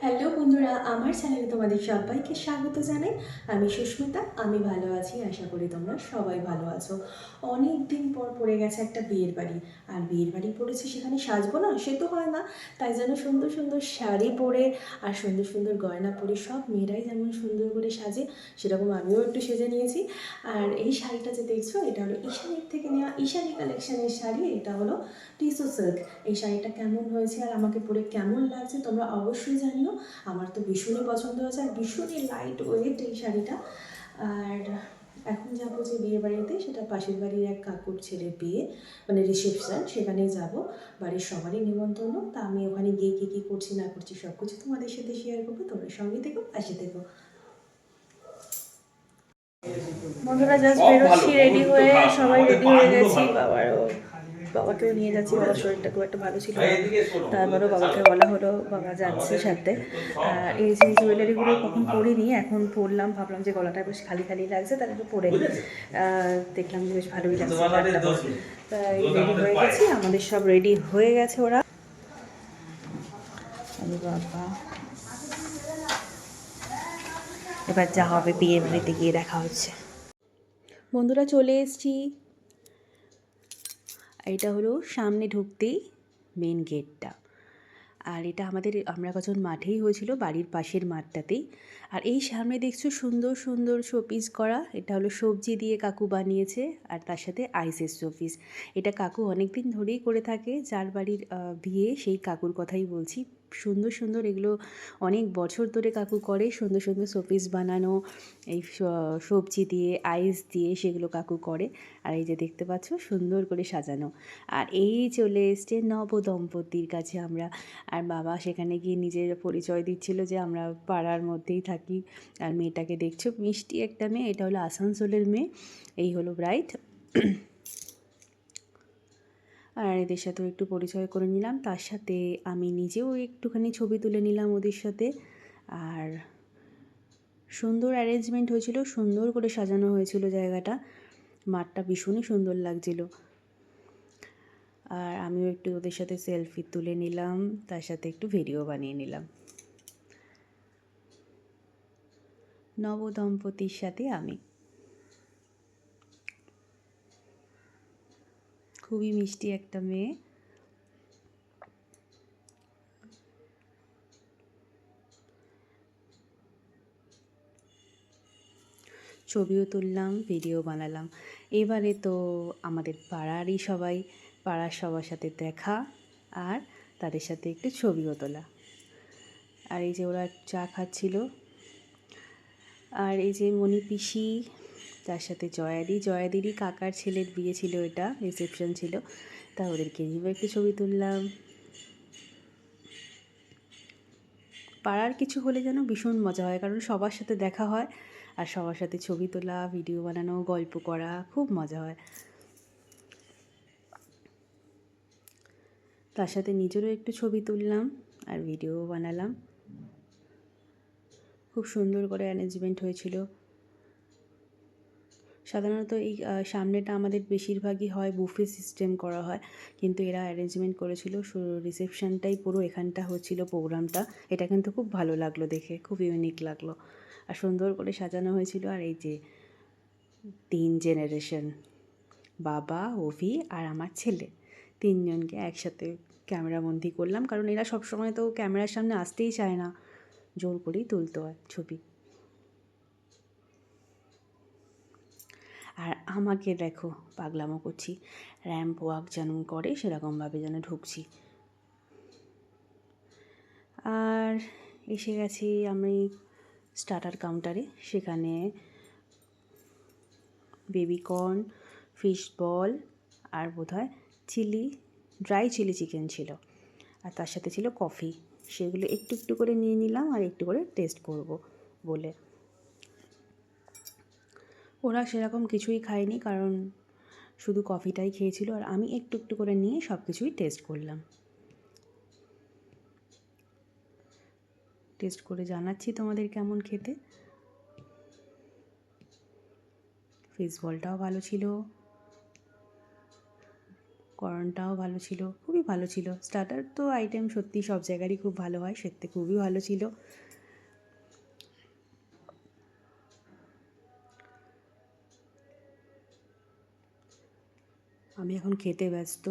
Hello বন্ধুরা, আমার চ্যানেলে তোমাদের সবাইকে স্বাগত জানাই। আমি সুস্মিতা, আমি ভালো আছি, আশা করি তোমরা সবাই ভালো আছো। অনেক দিন পর পড়ে গেছে একটা বিয়ের বাড়ি। আর বিয়ের বাড়ি পড়েছে সেখানে সাজবো না, সে তো হয় না। তাই যেন সুন্দর সুন্দর শাড়ি পরে আর সুন্দর সুন্দর গয়না পরে সব মেয়েরাই যেমন সুন্দর করে সাজে, সেরকম আমিও একটু সেজে নিয়েছি। আর এই শাড়িটা যে দেখছ, এটা হলো ঈশানির থেকে নেওয়া ঈশানি কালেকশনের শাড়ি, এটা হলো টিসু সিল্ক। এই শাড়িটা কেমন হয়েছে আর আমাকে পরে কেমন লাগছে তোমরা অবশ্যই জানিও। আমার তো ভীষণই পছন্দ হয়েছে আর ভীষণই লাইট ওয়েট এই শাড়িটা। আর এখন যাব যে বিয়ে বাড়িতে সেটা পাশের বাড়ির এক কাকুর ছেলের বিয়ে মানে রিসেপশন সেখানে যাব। বাড়ির সবারই নিমন্ত্রণ তা আমি ওখানে গিয়ে কী কী করছি না করছি সব কিছু তোমাদের সাথে শেয়ার করব তোমরা সঙ্গে থেকো পাশে থেকো। বন্ধুরা জাস্ট বেরোচ্ছি রেডি হয়ে সবাই রেডি হয়ে গেছি বাবারও। বাবাকেও নিয়ে যাচ্ছি। বাবার শরীরটা খুব একটা ভালো ছিল তারপরেও বাবাকে বলা হলো বাবা যাচ্ছে সাথে। আর এই যে জুয়েলারিগুলো কখন পরিনি এখন পরলাম। ভাবলাম যে গলাটা বেশ খালি খালি লাগছে তার একটু পরে দেখলাম যে বেশ ভালোই লাগছে তাই রেডি হয়ে গেছি আমাদের সব রেডি হয়ে গেছে ওরা। বাবা। এবার যা হবে বিয়ে বাড়িতে গিয়ে দেখা হচ্ছে। বন্ধুরা চলে এসেছি। এটা হলো সামনে ঢুকতেই মেন গেটটা আর এটা আমাদের, আমরা কজন মাঠেই হয়েছিল, বাড়ির পাশের মাঠটাতেই। আর এই সামনে দেখছ সুন্দর সুন্দর শোপিস করা। এটা হলো সবজি দিয়ে কাকু বানিয়েছে, আর তার সাথে আইসের শোপিস এটা কাকু অনেক দিন ধরেই করে থাকে, যার বাড়ির বিয়ে, সেই কাকুর কথাই বলছি। সুন্দর সুন্দর এগুলো অনেক বছর ধরে কাকু করে। সুন্দর সুন্দর শোপিস বানানো, এই সবজি দিয়ে, আইস দিয়ে সেগুলো কাকু করে। আর এই যে দেখতে পাচ্ছ, সুন্দর করে সাজানো। আর এই চলে এসছে নব দম্পতির কাছে আমরা। আর বাবা সেখানে গিয়ে নিজের পরিচয় দিচ্ছিল যে আমরা পাড়ার মধ্যেই থাকি। আর মেয়েটাকে দেখছ, মিষ্টি একটা মেয়ে, এটা হলো আসানসোলের মেয়ে। এই হলো ব্রাইট। আর এদের সাথেও একটু পরিচয় করে নিলাম। তার সাথে আমি নিজেও একটুখানি ছবি তুলে নিলাম ওদের সাথে। আর সুন্দর অ্যারেঞ্জমেন্ট হয়েছিল, সুন্দর করে সাজানো হয়েছিল জায়গাটা। মাঠটা ভীষণই সুন্দর লাগছিল। আর আমিও একটু ওদের সাথে সেলফি তুলে নিলাম, তার সাথে একটু ভিডিও বানিয়ে নিলাম। নবদম্পতির সাথে আমি খুবই মিষ্টি একটা মেয়ে। ছবিও তুললাম ভিডিও বানালাম। এবারে তো আমাদের পাড়ারই সবাই, পাড়ার সবার সাথে দেখা আর তাদের সাথে একটু ছবিও তোলা। আর এই যে ওরা চা খাচ্ছিল, আর এই যে মণি পিসি তার সাথে জয়াদি, জয়াদিরই কাকার ছেলের বিয়ে ছিল এটা রিসেপশন ছিল। তা ওদেরকে নিয়েও একটু ছবি তুললাম। পাড়ার কিছু হলে যেন ভীষণ মজা হয়, কারণ সবার সাথে দেখা হয় আর সবার সাথে ছবি তোলা ভিডিও বানানো, গল্প করা খুব মজা হয়। তার সাথে নিজেরও একটু ছবি তুললাম আর ভিডিও বানালাম। খুব সুন্দর করে অ্যারেঞ্জমেন্ট হয়েছিল। সাধারণত এই সামনেটা আমাদের বেশিরভাগই হয় বুফে সিস্টেম করা হয়। কিন্তু এরা অ্যারেঞ্জমেন্ট করেছিল রিসেপশনটাই পুরো এখানটা হচ্ছিল প্রোগ্রামটা এটা কিন্তু খুব ভালো লাগল দেখে, খুব ইউনিক লাগল। আর সুন্দর করে সাজানো হয়েছিল আর এই যে তিন জেনারেশন বাবা, অভি আর আমার ছেলে। তিনজনকে একসাথে ক্যামেরাবন্দি করলাম, কারণ এরা সবসময় তো ক্যামেরার সামনে আসতেই চায় না। জোর করেই তুলতে হয় ছবি। আর আমাকে দেখো, পাগলামো করছি। র্যাম্প ওয়াক যেন করে, সেরকমভাবে যেন ঢুকছি। আর এসে গেছি আমি স্টার্টার কাউন্টারে সেখানে বেবিকর্ন ফিশ বল আর বোধহয় চিলি ড্রাই চিলি চিকেন ছিল। আর তার সাথে ছিল কফি সেগুলো একটু একটু করে নিয়ে নিলাম আর একটু করে টেস্ট করব বলে। ওরা সেরকম কিছুই খায়নি কারণ শুধু কফিটাই খেয়েছিল আর আমি একটু একটু করে নিয়ে সব কিছুই টেস্ট করলাম। টেস্ট করে জানাচ্ছি তোমাদের কেমন খেতে। ফিশ বলটাও ভালো ছিল। করনটাও ভালো ছিল। খুবই ভালো ছিল। স্টার্টার তো আইটেম সত্যি সব জায়গারই খুব ভালো হয়, সত্যি খুবই ভালো ছিল। আমি এখন খেতে ব্যস্ত।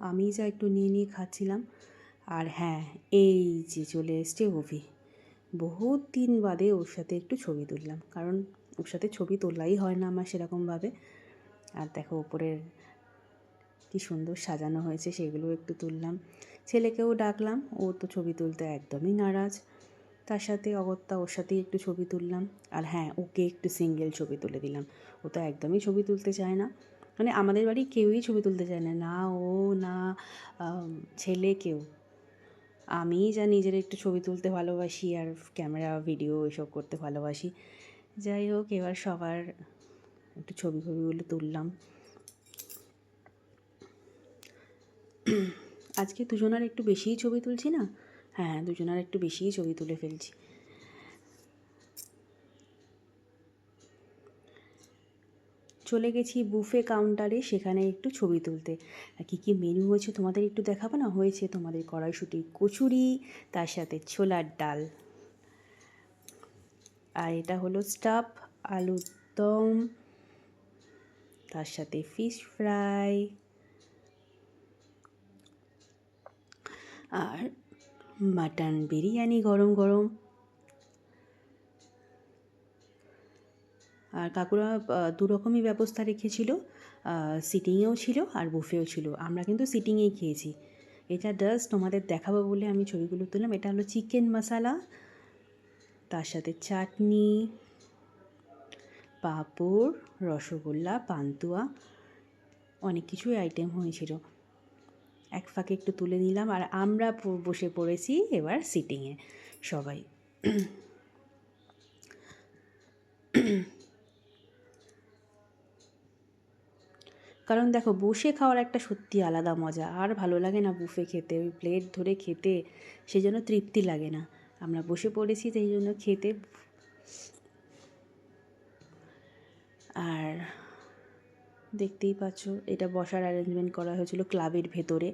আমি যা একটু নিয়ে নিয়ে খাচ্ছিলাম, আর হ্যাঁ এই যে চলে এসছে অভি। বহুত দিন বাদে ওর সাথে একটু ছবি তুললাম, কারণ ওর সাথে ছবি তোলাই হয় না আমার সেরকমভাবে আর দেখো, ওপরের কি সুন্দর সাজানো হয়েছে, সেগুলো একটু তুললাম। ছেলেকেও ডাকলাম, ও তো ছবি তুলতে একদমই নারাজ। তার সাথে অগত্যা ওর সাথেই একটু ছবি তুললাম। আর হ্যাঁ ওকে একটু সিঙ্গেল ছবি তুলে দিলাম। ও তো একদমই ছবি তুলতে চায় না। মানে আমাদের বাড়ি কেউই ছবি তুলতে চায় না। না ও, না ছেলে কেউ। আমি যা নিজের একটু ছবি তুলতে ভালোবাসি আর ক্যামেরা ভিডিও এসব করতে ভালোবাসি। যাই হোক, এবার সবার একটু ছবি ফবিগুলো তুললাম। আজকে দুজনার একটু বেশিই ছবি তুলছি না? হ্যাঁ দুজনার একটু বেশিই ছবি তুলে ফেলছি। চলে গেছি বুফে কাউন্টারে, সেখানে একটু ছবি তুলতে। কী কী মেনু হয়েছে তোমাদের একটু দেখাবো না? হয়েছে তোমাদের কড়াইশুটি কচুরি, তার সাথে ছোলার ডাল। আর এটা হলো স্টাফ আলুর দম, তার সাথে ফিশ ফ্রাই আর মাটন বিরিয়ানি গরম গরম। আর কাকুরা দু রকমই ব্যবস্থা রেখেছিল। সিটিংয়েও ছিল আর বুফেও ছিল। আমরা কিন্তু সিটিংয়েই খেয়েছি। এটা জাস্ট তোমাদের দেখাবো বলে আমি ছবিগুলো তুললাম। এটা হলো চিকেন মশালা, তার সাথে চাটনি, পাঁপড়, রসগোল্লা, পান্তুয়া, অনেক কিছুই আইটেম হয়েছিল। এক ফাঁকে একটু তুলে নিলাম আর আমরা বসে পড়েছি এবার সিটিংয়ে, সবাই। কারণ দেখো, বসে খাওয়ার একটা সত্যি আলাদা মজা। আর ভালো লাগে না বুফে খেতে, ওই প্লেট ধরে খেতে, সেই জন্য তৃপ্তি লাগে না। আমরা বসে পড়েছি সেই জন্য খেতে। আর দেখতেই পাচ্ছ, এটা বসার অ্যারেঞ্জমেন্ট করা হয়েছিল ক্লাবের ভেতরে।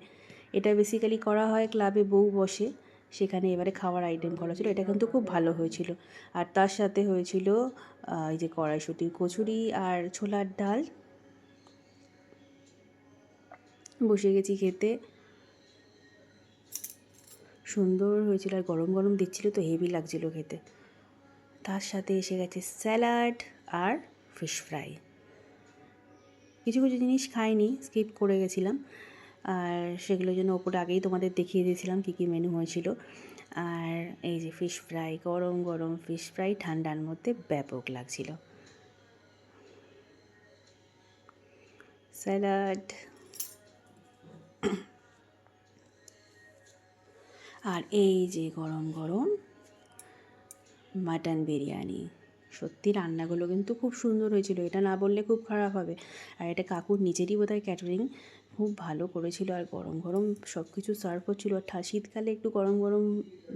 এটা বেসিক্যালি করা হয় ক্লাবে বউ বসে, সেখানে এবারে খাওয়ার আইটেম করা ছিল এটা কিন্তু খুব ভালো হয়েছিল। আর তার সাথে হয়েছিল এই যে কড়াইশুটির কচুরি আর ছোলার ডাল। বসে গেছি খেতে। সুন্দর হয়েছিল আর গরম গরম দিচ্ছিল, তো হেভি লাগছিল খেতে। তার সাথে এসে গেছে স্যালাড আর ফিশ ফ্রাই কিছু কিছু জিনিস খাইনি স্কিপ করে গেছিলাম। আর সেগুলোর জন্য ওপরে আগেই তোমাদের দেখিয়ে দিয়েছিলাম কী কী মেনু হয়েছিল। আর এই যে ফিশ ফ্রাই গরম গরম ফিশ ফ্রাই ঠান্ডার মধ্যে ব্যাপক লাগছিল। স্যালাড আর এই যে গরম গরম মাটন বিরিয়ানি। সত্যি রান্নাগুলো কিন্তু খুব সুন্দর হয়েছিল। এটা না বললে খুব খারাপ হবে। আর এটা কাকুর নিজেরই বোধহয় ক্যাটারিং খুব ভালো করেছিল। আর গরম গরম সব কিছু সার্ভ হচ্ছিল আর শীতকালে একটু গরম গরম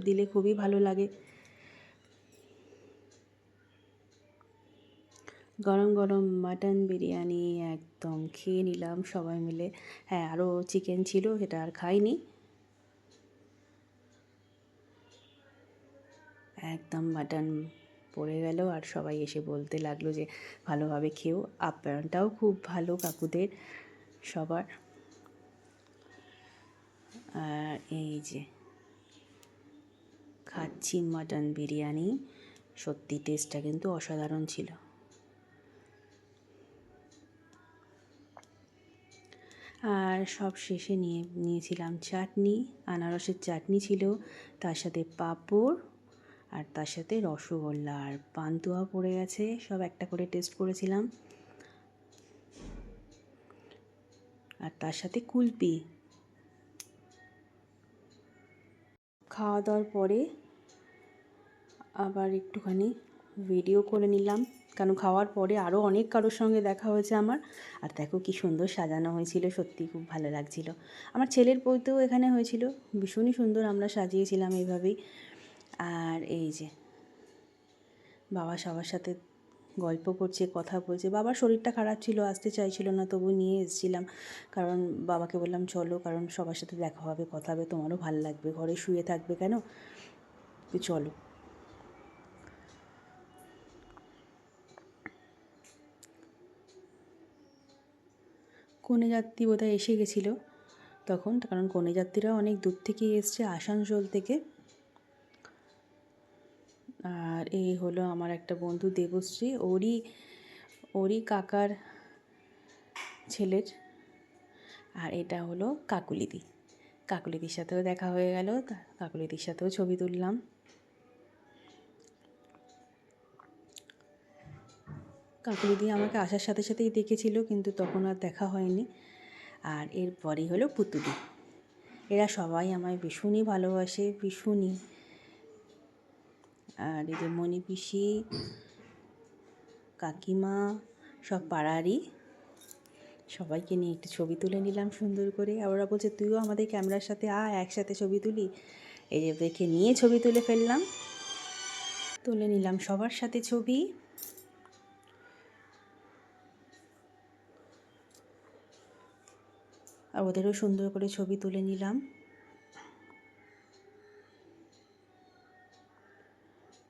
দিলে খুবই ভালো লাগে। গরম গরম মাটন বিরিয়ানি একদম খেয়ে নিলাম সবাই মিলে। হ্যাঁ আরও চিকেন ছিল, সেটা আর খাইনি। একদম মাটন পড়ে গেল আর সবাই এসে বলতে লাগল যে, ভালোভাবে খেও। আপ্যায়নটাও খুব ভালো কাকুদের, সবার। আর এই যে, খাচ্ছি মাটন বিরিয়ানি। সত্যি টেস্টটা কিন্তু অসাধারণ ছিল। আর সব শেষে নিয়ে, নিয়েছিলাম চাটনি, আনারসের চাটনি ছিল, তার সাথে পাঁপড় আর তার সাথে রসগোল্লা আর পান্তুয়া পড়ে গেছে। সব একটা করে টেস্ট করেছিলাম। আর তার সাথে কুলপি। খাওয়া দাওয়ার পরে আবার একটুখানি ভিডিও করে নিলাম। কারণ খাওয়ার পরে আরও অনেক কারোর সঙ্গে দেখা হয়েছে আমার। আর দেখো কি সুন্দর সাজানো হয়েছিল, সত্যি খুব ভালো লাগছিল। আমার ছেলের বইতেও এখানে হয়েছিল। ভীষণই সুন্দর আমরা সাজিয়েছিলাম এইভাবেই। আর এই যে, বাবা সবার সাথে গল্প করছে, কথা বলছে। বাবার শরীরটা খারাপ ছিল, আসতে চাইছিল না, তবু নিয়ে এসেছিলাম। কারণ বাবাকে বললাম, চলো, কারণ সবার সাথে দেখা হবে, কথা হবে, তোমারও ভালো লাগবে, ঘরে শুয়ে থাকবে কেন? চলো। কনে যাত্রী বোধহয় এসে গেছিল তখন, কারণ কনে যাত্রীরা অনেক দূর থেকেই এসছে, আসানসোল থেকে। আর এই হলো আমার একটা বন্ধু দেবশ্রী। ওরই ওরই কাকার ছেলের। আর এটা হলো কাকুলিদি। কাকুলিদির সাথেও দেখা হয়ে গেল। কাকুলিদির সাথেও ছবি তুললাম। কাকুলিদি আমাকে আসার সাথে সাথেই দেখেছিল, কিন্তু তখন আর দেখা হয়নি। আর এরপরই হলো পুতুলি। এরা সবাই আমায় ভীষণই ভালোবাসে, ভীষণই। আর এই যে মণি পিসি, কাকিমা, সব পাড়ারই। সবাইকে নিয়ে একটু ছবি তুলে নিলাম সুন্দর করে। ওরা বলছে, তুইও আমাদের ক্যামেরার সাথে আয়, একসাথে ছবি তুলি। এই যে ওদেরকে নিয়ে ছবি তুলে ফেললাম। তুলে নিলাম সবার সাথে ছবি। আর ওদেরও সুন্দর করে ছবি তুলে নিলাম।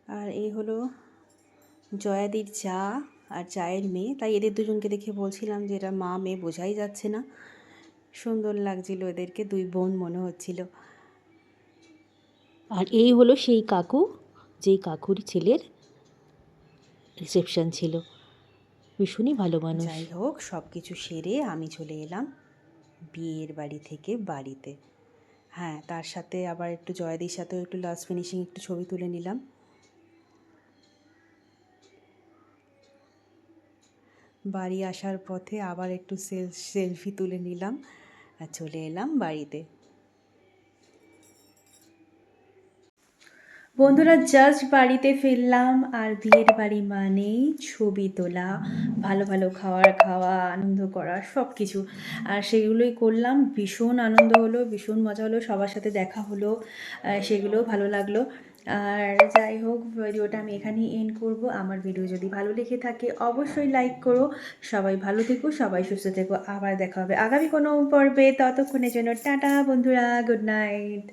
আর এই হলো জয়াদির চা আর চায়ের মেয়ে। তাই এদের দুজনকে দেখে বলছিলাম যে এরা মা মেয়ে বোঝাই যাচ্ছে না। সুন্দর লাগছিল এদেরকে, দুই বোন মনে হচ্ছিল। আর এই হলো সেই কাকু, যেই কাকুর ছেলের রিসেপশন ছিল। ভীষণই ভালো মানুষ। যাই হোক সব কিছু সেরে আমি চলে এলাম বিয়ের বাড়ি থেকে বাড়িতে। হ্যাঁ তার সাথে আবার একটু জয়াদির সাথেও একটু লাস্ট ফিনিশিং একটু ছবি তুলে নিলাম। বাড়ি আসার পথে আবার একটু সেল সেলফি তুলে নিলাম আর চলে এলাম বাড়িতে। বন্ধুরা জাস্ট বাড়িতে ফিরলাম আর বিয়ের বাড়ি মানেই ছবি তোলা ভালো ভালো খাওয়ার খাওয়া আনন্দ করা সব কিছু আর সেগুলোই করলাম ভীষণ আনন্দ হলো ভীষণ মজা হলো সবার সাথে দেখা হলো আহ, সেগুলোও ভালো লাগল। আর যাই হোক, ভিডিওটা আমি এখানেই এন্ড করব। আমার ভিডিও যদি ভালো লেগে থাকে, অবশ্যই লাইক করো। সবাই ভালো থেকো, সবাই সুস্থ থেকো। আবার দেখা হবে আগামী কোনো পর্বে। ততক্ষণের জন্য টাটা বন্ধুরা গুড নাইট